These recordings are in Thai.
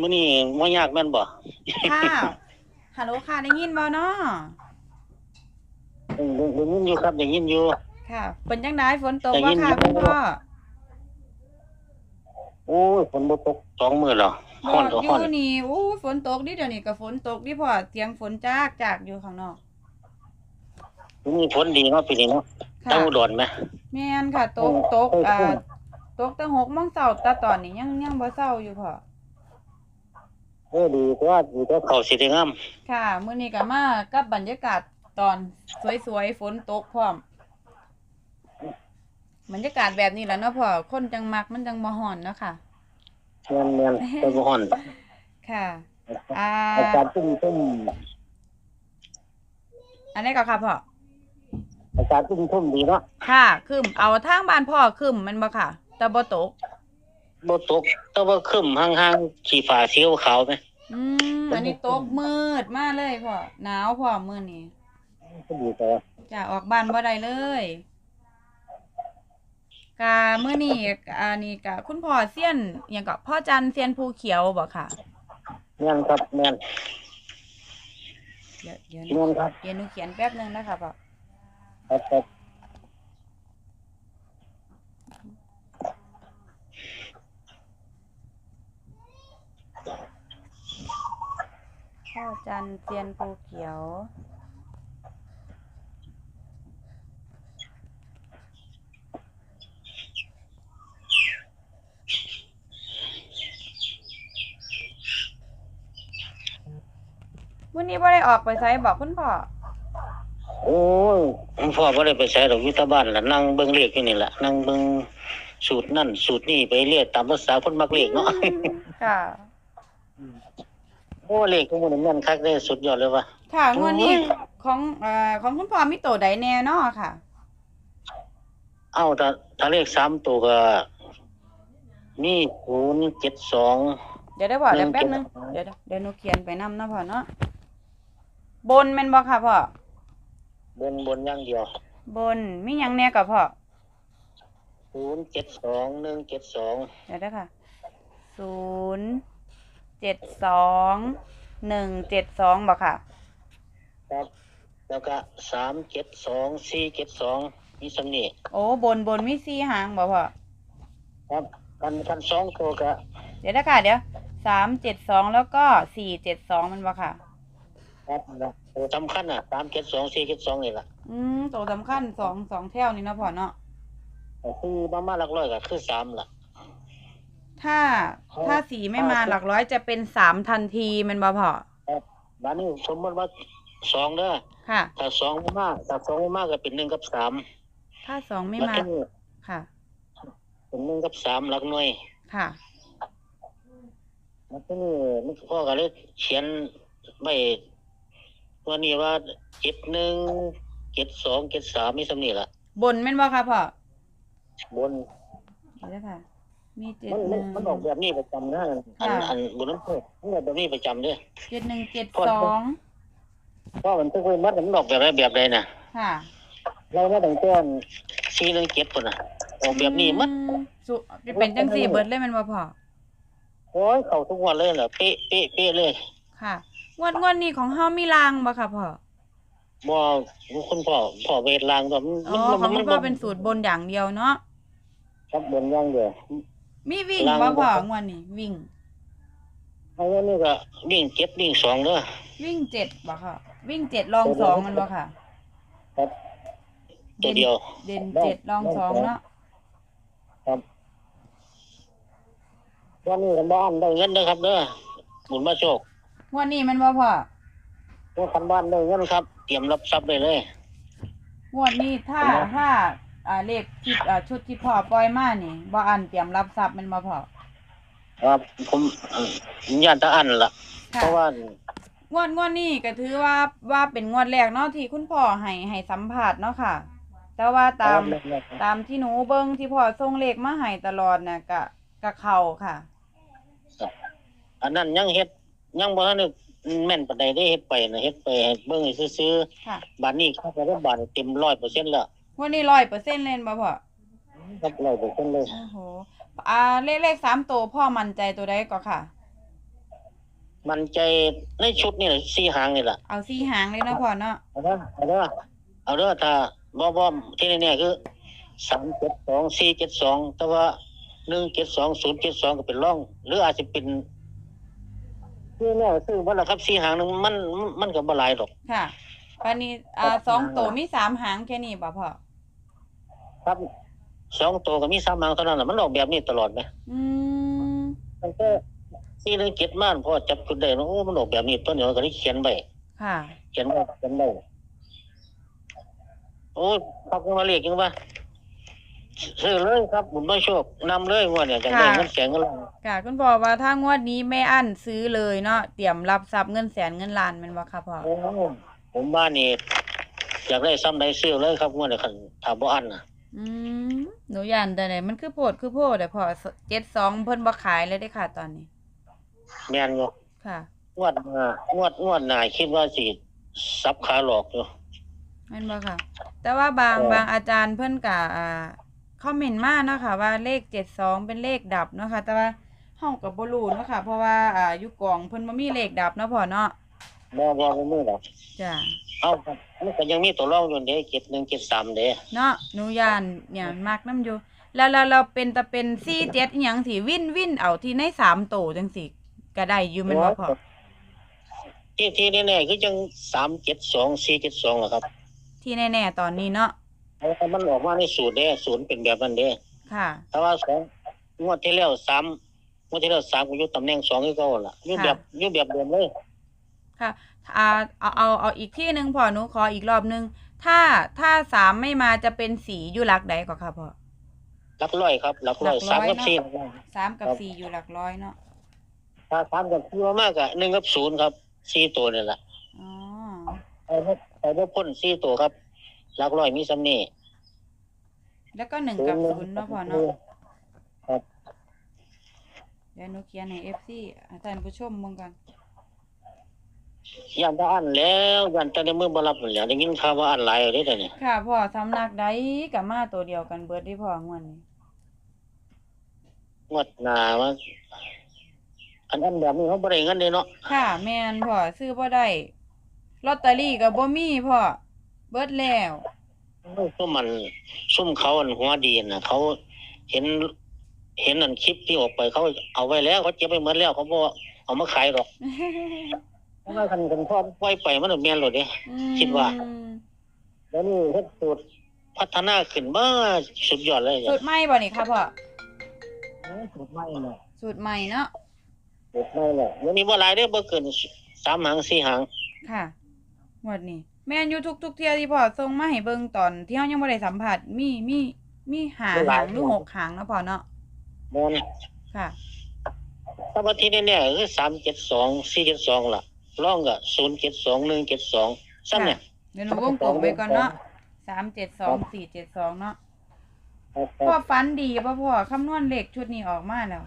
มื้อนี้บ่ยากแม่นบ่ค่ะฮัลโหลค่ะได้ยินบ่เนาะเออได้ยินอยู่ครับได้ยินอยู่ ค่ะเป็นจังไดฝนตกได้บ่ยินค่ะอยู่คุณพ่อโอ้ยฝนบ่ตกสองมื้อแล้วบฮ้ออนกก็อฮ้อนยู่นี่อู้ฝนตกดิเดี๋ยวนี้ก็ฝนตกดิพ่อเสียงฝนจากจากอยู่ข้างนอกมีฝนดีเนาะปีนี้เนาะค่ะตั้งอุดรไหมแม่นค่ะ ตกตกอ่าตกแต่หกโมงเช้าแต่ตอนนี้ยังยังบ่เช้าอยู่พ่อ เออดีแต่ว่าดีแต่เขาสิได้งามค่ะมื้อนี้ก็มากับบรรยากาศตอนสวยๆฝนตกพร้อมบรรยากาศแบบนี้แหล้วเนาะพ่อคนจังมักมันจังบ่ฮ้อนเนาะค่ะแม่นแม่นแต่บ่ฮ้อนค่ะ อ่า อากาศชุ่มอันนี้ก็ค่ะพ่อๆอากาศชุ่มๆดีเนาะค่ะคืมเอาทางบ้านพ่อคืมแมันบ่ค่ะแต่บ่ตก บ่ตก แต่ว่าครึ้มห่างๆสีฟ้าสีขาวๆไหมอืมอันนี้ตกมืดมากเลยพ่อหนาวพ่อมื้อนี้ก็ดีแต่ว่าจะออกบ้านบ่ได้เลยกะมื้อนี้อันนี้กะคุณพ่อเซียนหยังก็พ่อจันเซียนภูเขียวบ่ค่ะแม่นครับแม่นเดี๋ยวเดี๋ยวแม่นครับเดี๋ยวหนูเขียนแป๊บนึงนะคะพ่อ ครับครับ พ่อจันเซียนภูเขียว วันนี้บ่ได้ออกไปไสบอกคุณพ่อ โอ้ยพ่อบ่ได้ไปใช้ดอกยู่แต่บ้านล่ะนั่งเบิ่งเลขอยู่นี่แหละนั่งเบิ่งสูตรนั่นสูตรนี่ไปเรียกตามภาษาคนมักเลขเนาะ ค่ะ โอ้เลขทุกมื้อนี้แม่นคักเด้สุดยอดเลยว่ะ ค่ะโอ้งยวดนี้ของเอ่อของคุณพ่อมีโตใดแน่เนาะค่ะ เอ้าถ้าถ้าเลขสามตัวก็มี072เดี๋ยวได้พ่อเดี๋ยวหนึ่งแป๊บนึงเจ็ดเดี๋ยวเดี๋ยวหนูเขียนไปนำนะพ่อเนาะบนแม่นบ่ค่ะพ่อบนบนอย่างเดียวบนมีหยังแน่กับพ่อ072 172เดี๋ยวได้ค่ะศูนย์ เจ็ดสองหนึ่งเจ็ดสองบ่ค่ะ ครับ แล้วก็372 472มีสำนี้โอ้บนบนมีสี่หางบ่พ่อครับกันกันสองตัวก็เดี๋ยวได้ค่ะ เดี๋ยวสามเจ็ดสองแล้วก็สี่เจ็ดสองมันบ่ค่ะ ครับนะตัวสำคัญอะสามเจ็ดสองสี่เจ็ดสองนี่แหละอืมตัวสำคัญสองสองแถวนี่เนาะพ่อเนาะก็คือมามาหลักร้อยก็คือสามล่ะ ถ้าถ้าสี่ไม่มาหลักร้อยจะเป็นสามทันทีแมันบ่พ่อบ้านนี้สมมติว่าสองเด้อค่ะ ถ้าสองไม่มากถ้าสองไม่มากก็เป็นหนึ่งกับสามถ้าสองไม่แล้วมาก็นี่ค่ะ เป็นหนึ่งกับสามหลักหน่วยค่ะแล้วก็นี่มันพ่อก็เลยเขียนไม่วันนี้ว่าเจ็ดหนึ่งเจ็ดสองเจ็ดสามมีสำนี่ล่ะบนแม่นบ่ค่ะพ่อ บนเดี๋ยวนะคะ มีเจ็ดมันหมันนึ่ง มันออกแบบนี้ประจำนะอันค่ะ อันบนนั้นเพิ่มมันออกแบบนี้ประจำเด้อเจ็ดหนึ่งเจ็ดพ่อสองเพราะมันต้องไปมัดมันออกแบบไรแบบใดน่ะ ค่ะเราไม่ต้องแจ้งสี่หนึ่งเจ็ดคนน่ะออกแบบนี้มัดอืสุเป็นจังสี่เบิดเลยแมันบ่พ่อโอ้ยเข้าทุกวันเลยเหรอเป๊ะเป๊ะเป๊ะเลยค่ะงวดงวดนี้ของเฮามีรางบ่ค่ะพ่อบ่คุณพ่อพ่อเวทลางก็อ๋อของคุณพ่อเป็นสูตรบนอย่างเดียวเนาะ ครับบนย่างเดียว มีวิ่งรางบ่ พ่อบ่งวดนี้วิ่งเอาอันนี้ก็วิ่งเจ็ดวิ่งสองเด้อวิ่งเจ็ดบ่ค่ะ วิ่งเจ็ดรองสองมันบ่ค่ะ ครับตัวเดียว เด่นเจ็ดรองสองเนาะครับวันนี้กันบ้านได้เงินเด้อครับเด้อหมุนมาโชคงวดนี้มันบ่พ่อตัวคันบ้านได้เงินครับ เตรียมรับทรัพย์ได้เลย งวดนี้ถ้าถ้า อ่าเลขที่อ่าชุดที่พ่อปล่อยมานี่บ่อันเตรียมรับทรัพย์แมันบ่พ่อครับผมญาติตาอันล่ะ ค่ะเพราะว่างวดงวดนี้ก็ถือว่าว่าเป็นงวดแรกเนาะที่คุณพ่อให้ให้สัมผัสเนาะค่ะ แต่ว่าตาม ตามที่หนูเบิ่งที่พ่อส่งเลขมาให้ตลอดน่ะก็ก็เข้าค่ะ อันนั้นยังเฮ็ดยังบ่ทันได้แม่นปานใดได้เฮ็ดไปนะเฮ็ดไปให้เบิ่งให้ซื่อค่ะ ๆบัดนี้เข้าไปได้บาทเต็ม100%แล้วง วดนี้ร้อยเปอร์เซ็นต์เล่นบ่พ่อครับ100%เลย โอ้โหอ่าเลขเลขสามตัวพ่อมั่นใจตัวใดก็ค่ะ มันใจในชุดนี่แหละสี่หางนี่แหละเอาสี่หางเลยเนาะพ่อเนาะเอาเด้อเอาเด้อเอาเด้อถ้าบ่บ่ที่นี่เนี่ยคือสามเจ็ดสองสี่เจ็ดสองแต่ว่าหนึ่งเจ็ดสองศูนย์เจ็ดสองก็เป็นร่อง หรืออาจจะเป็นคือแน่ซึ่งว่าละครับสี่หางนึงมันมันก็บ่หลายหรอกค่ะวันนี้อ่าสองตัวมีสามหางแค่นี้ป่ะพ่อ ครับสองตัวก็มีสามหางเท่านั้นแหละมันออกแบบนี้ตลอดไหมอืมมันก็สี่หนึ่งเจ็ดม่านพอจับจุดได้เนาะโอ้มันออกแบบนี้ต้นเดียวก็ได้เขียนไว้ค่ะ เขียนไว้เขียนไว้โอ้ยพักมาเรียกยังว่าซื้อเลยครับบุญไม่โชคนำเลยงว่าเนี่ยจังได้เงินแสนเงินล้านค่ะคุณพ่อว่าถ้างวดนี้ไม่อั้นซื้อเลยเนาะเตรียมรับทรัพย์เงินแสนเงินล้านแมันบ่ค่ะพ่อ โอ้ผมบ้านนี่อยากได้ซ้ำได้ซื้อเลยครับงวดนี้คันถามบ่อันน่ะ อืมหนูยันแต่ไหนมันคือโพดคือโพดแต่พ่อเจ็ดสองเพิ่นบ่ขายเลยได้อค่ะ ตอนนี้ แม่นอยู่ค่ะงวดหน้างวดงวดหน้าคิดว่าสิซับขาหลอกอยู่ แม่นบ่ค่ะ แต่ว่าบางเออ บางอาจารย์เพิ่นก็อ่าคอมเมนต์มาเนาะค่ะ ว่าเลขเจ็ดสองเป็นเลขดับเนาะค่ะ แต่ว่าเฮาก็บ่รู้เนาะค่ะ เพราะว่าอ่าอยู่กองเพิ่นบ่มีเลขดับเนาะพ่อเนาะ บ่บ่บ่มีหรอกจ้ะเอาครับมันก็ยังมีตัวรองอยู่เด้71 73เด้เนาะหนูยานเนี่ยมักน้ำอยู่ แล้วแล้วเราเป็นตะเป็นซี่เจ็ดอหยังสิวิ่นวิ่นเอาที่ในสามโตจังสิก็ได้อยู่แมันบ่พอที่ที่แน่ๆคือจัง372 472ล่ะครับที่แน่ๆตอนนี้เนาะเอามันออกมาในสูตรเด้ศูนย์เป็นแบบนั้นเด้ค่ะแต่ว่าสองงวดที่แล้วสามงวดที่แล้วสามก็อยู่ตำแหน่งสองคือเก่าล่ะอยู่แบบอยู่แบบเดิมเลย ค่ะอ่าเอาเอาเอาอีกที่หนึ่งพอหนูขออีกรอบหนึง ถ้าถ้าสามไม่มาจะเป็นสีอยู่หลักใดก็ค่ะพ่อหลักร้อยครับหลักร้อยหลัสากมร้อยกับเนอะ สี่สามกับ สี่อยู่หลักร้อยเนาะถ้าสามกับสี่มากอะหนึ่งกับศูนย์ครับสี่ตัวนี่แหละอ๋อเอาพวกเอาพวกพ่นสี่ตัวครับหลักร้อยมีสำนีแล้วก็หนึ่งกับศูนย์เนาะพ่อเนาะเดี๋ยวหนูเขียนให้เอฟซีท่านผู้ชมมึงกัน ยันถ้าอันแล้วยันแต่ในมือบรับนั่นแหล้วได้ยินข่าวว่าอันหลายเอาได้แต่เนี่ยค่ะพ่อสำนักใดกับมาตัวเดียวกันเบิดได้พ่องวดนี้งวดหน้าว่าอันอันแบบนี้เขาบ่ได้เงินเลยเนาะค่ะ แม่นพ่อซื้อบ่ได้ลอตเตอรี่ก็บ่มีพ่อเบิดแล้ว ซุ่มมันซุ่มเขาอันหัวดีน่ะ เขาเห็น เห็นอันคลิปที่ออกไปเขาเอาไว้แล้วเขาเก็บไปหมดแล้วเขาบ่เอามาขายหรอกเพราะ ว่าคันคันทอดไว้ไปมันแม่นโลดเด้คิดว่าอืมแล้วนี่เฮ็ดสูตรพัฒนาขึ้นมาสุดยอดเลยสูตรใหม่บ่นี่ค่ะพ่อสูตรใหม่เนาะสูตรใหม่เนาะสูตรใหม่แหละวันนี้บ่หลายเด้อบ่เกินสามหางสี่หางค่ะงวดนี้แม่นอยู่ทุกๆเที่ยที่พ่อส่งมาให้เบิ่งตอนที่เฮายังบ่ได้สัมผัสมีมีมีหาหางหรือหกหางเนาะพ่อเนาะแม่นค่ะถ้าว่าที่แน่ๆคือ372 472ล่ะ รองก็072 172ซ้ำเนี่ยเดี๋ยวหนูวงกลมไว้ก่อนเนาะสามเจ็ดสองสี่เจ็ดสองเนาะพ่อฟันดีป่ะพ่อคำนวณเลขชุดนี้ออกมาแล้ว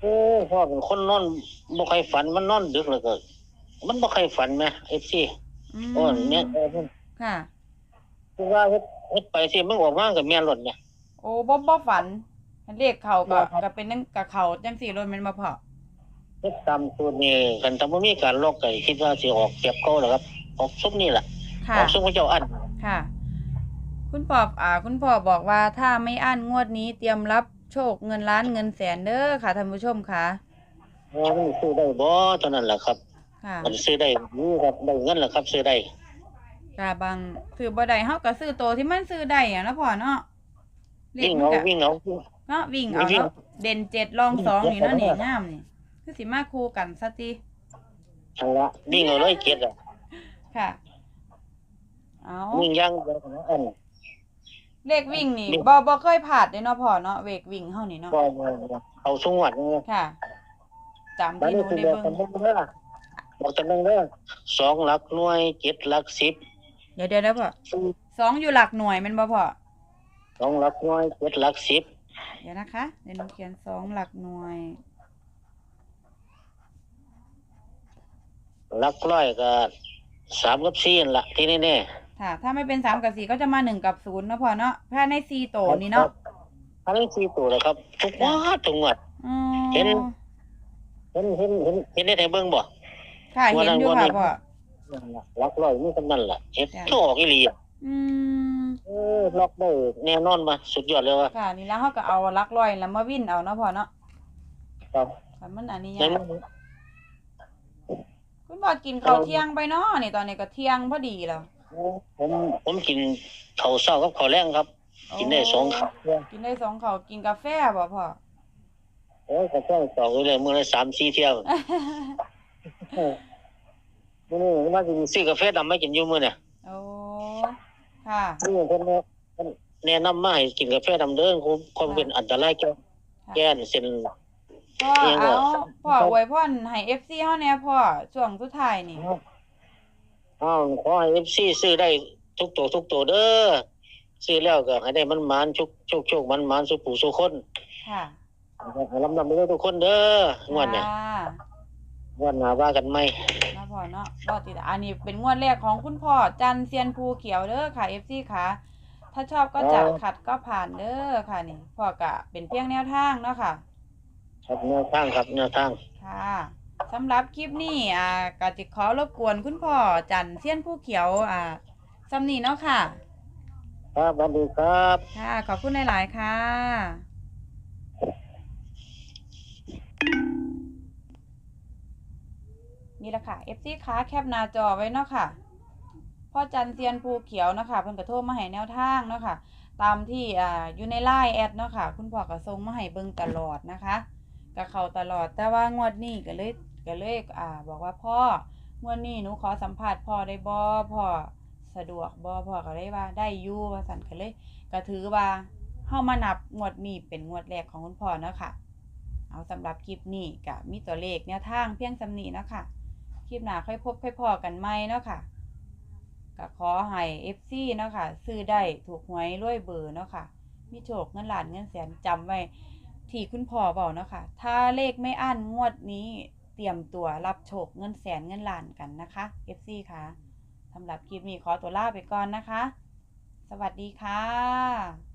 โอ้พ่อเป็นคนนอนบ่ค่อยฝันมันนอนดึกแล้วก็มันบ่ค่อยฝันแหม FC อืมโอ้เนี่ยเออมันค่ะ คือว่าเฮ็ดเฮ็ดไปสิมันออกมาก็แม่นรถเนี่ย โอ้บ่บ่ฝันเลขเขาก็บ่ครับ ก็เป็นนั่งกับเขาจังสี่รถแมันมาพอ เฮ็ดตามสูตรนี่กันถ้าบ่มีการลอกก็คิดว่าสิออกแบบเก่าแหล้วครับ ออกซุมนี่ล่ะค่ะออกซุมพระเจ้าอันค่ะ คุณพ่ออ่า คุณพ่อบอกว่าถ้าไม่อั้นงวดนี้เตรียมรับโชคเงินล้านเงินแสนเด้อค่ะท่านผู้ชมค่ะว่ามันซื้อได้บ่เท่านั้นแหละครับ ค่ะมันซื้อได้นี่ครับได้เงินแล้วครับ ซื้อได้กาบางซื้อบ่ได้เฮาก็ซื้อโตวที่มันซื้อได้อะนะพ่อเนาะเลขวิ่งมันเอาก็วิ่งเอาเนาะวิ่งเอาวิ่งเนาะเด่นเจ็ดรองสองวิ่นี่งเนาะนี่เอางามนี่ คือสิมาคู่กันซะติทันละวิ่งเอาเลยเกียรติอะค่ะ เอาวิ่งย่างเดียวกันอัน เลขวิ่งนี่วิ่งบ่บ่เคยผ่านเด้เนาะพ่อเนาะเวกวิ่งเฮานี่เนาะบ่บ่บ่เอาสงวดนี่ค่ะจำบัดที่หนี้นูสิได้เรียกเบิ่งกันบ่เด้อบอกจำนึงเด้อสองหลักหน่วยเจ็ดหลักสิบเดี๋ยวเดี๋ยวเดี๋ยวพ่อสี่สองอยู่หลักหน่วยแม่นบ่พ่อสองหลักหน่วยเจ็ดหลักสิบเดี๋ยวนะคะเดี๋ยวหนูเขียนสองหลักหน่วย ลักร้อยก็สามกับสี่นั่นล่ะที่แน่ๆค่ะ ถ้าไม่เป็นสามกับสี่ก็จะมาหนึ่งกับศูนย์เนาะพ่อเนาะภายในสี่โตนี่เนาะอันนี้สี่ตัวแล้วครับทุกวัดทุกวัดอ๋อเห็น เห็นเห็นเห็นเห็นได้แต่เบิ่งบ่ ค่ะเห็นอยู่ค่ะพ่อล็อกร้อยมีกำนั่นล่ะเฮ็ดจ้ะโตออกอีหลีอะอืมเออล็อกได้แน่นอนมาสุดยอดเลยว่ะค่ะ นี่แล้วเขาก็เอาหลักร้อยแล้วมาวิ่นเอาเนาะพ่อเนาะครับค่ะมันอันนี้แต่ยากมัน คุณพ่อกินข้าวเที่ยงไปเนาะนี่ตอนนี้ก็เที่ยงพอดีแล้วผมผมกินข้าวเช้ากับข้าวแรงครับ กินได้สองข้าวกินได้สองข้าวกินกาแฟบ่พ่อโอ้ยข้าวเช้าต่อไปเลยมื้อละสามสี่เที่ยวเออมื้อนี้ว่าสิซื้อกาแฟดำมากินอยู่มื้อเนี่ยโอ้ค่ะนี่เพิ่นแนะเพิ่นแนะนำมาให้กินกาแฟดำเด้อผมความเป็นอันตรายแก่แก่เส้น พ่อเองเหรเอาอพ่ออวยพรให้ FC เฮาแหน่พ่อช่วงสุดท้ายนี่อ้าวขอให้ FC ซื้อได้ทุกตัวทุกตัวเด้อซื้อแล้วก็ให้ได้มันหมานชุกโชคโชคมันหมานสุผู้สุคนค่ะให้ลำลำไปด้วยทุกคนเด้องวดเนี่ยค่ะงวดหน้าว่ากันไหมเนาะพ่อเนาะรอติดอันนี้เป็นงวดแรกของคุณพ่อจันเซียนภูเขียวเด้อค่ะ FC ค่ะ ถ้าชอบก็จัดขัดก็ผ่านเด้อค่ะนี่พ่อก็เป็นเพียงแนวทางเนาะค่ะ ครับแนวทางครับแนวทาง ค่ะสำหรับคลิปนี้อ่าก็จะขอรบกวนคุณพ่อจันเซียนผู้เขียวอ่าซ้ำนี้เนาะค่ะ ครับสวัสดีครับ ค่ะ ขอบคุณหลาย ๆ ค่ะ นี่แหละค่ะ FC ค้าแคปหน้าจอไว้เนาะค่ะพ่อจันเซียนภูเขียวเนาะค่ะเพิ่นก็โทรมาให้แนวทางเนาะค่ะ ตามที่อ่าอยู่ในไลน์แอดเนาะค่ะ คุณพ่อก็ส่งมาให้เบิ่งตลอดนะคะ ก็เขาตลอด แต่ว่างวดนี้ก็เลยก็เลยอ่า บอกว่าพ่องวดนี้หนูขอสัมภาษณ์พ่อได้บ่พ่อสะดวกบ่พ่อก็เลยว่าได้อยู่ว่าสั่นก็เลยก็ถือว่าเฮามานับงวดนี้เป็นงวดแรกของคุณพ่อเนาะค่ะ เอาสำหรับคลิปนี้ก็มีตัวเลขแนวทางเพียงสำนีเนาะค่ะ คลิปหน้าค่อยพบค่อยพอกันใหม่เนาะค่ะก็ขอให้ FC เนาะค่ะ ซื้อได้ถูกหวยรวยเบอร์เนาะค่ะ มีโชคเงินล้านเงินแสนจำไว้ ที่คุณพ่อบอกเนาะค่ะ ถ้าเลขไม่อั้นงวดนี้เตรียมตัวรับโชคเงินแสนเงินล้านกันนะคะ FC ค่ะสำหรับคลิปนี้ขอตัวลาไปก่อนนะคะ สวัสดีค่ะ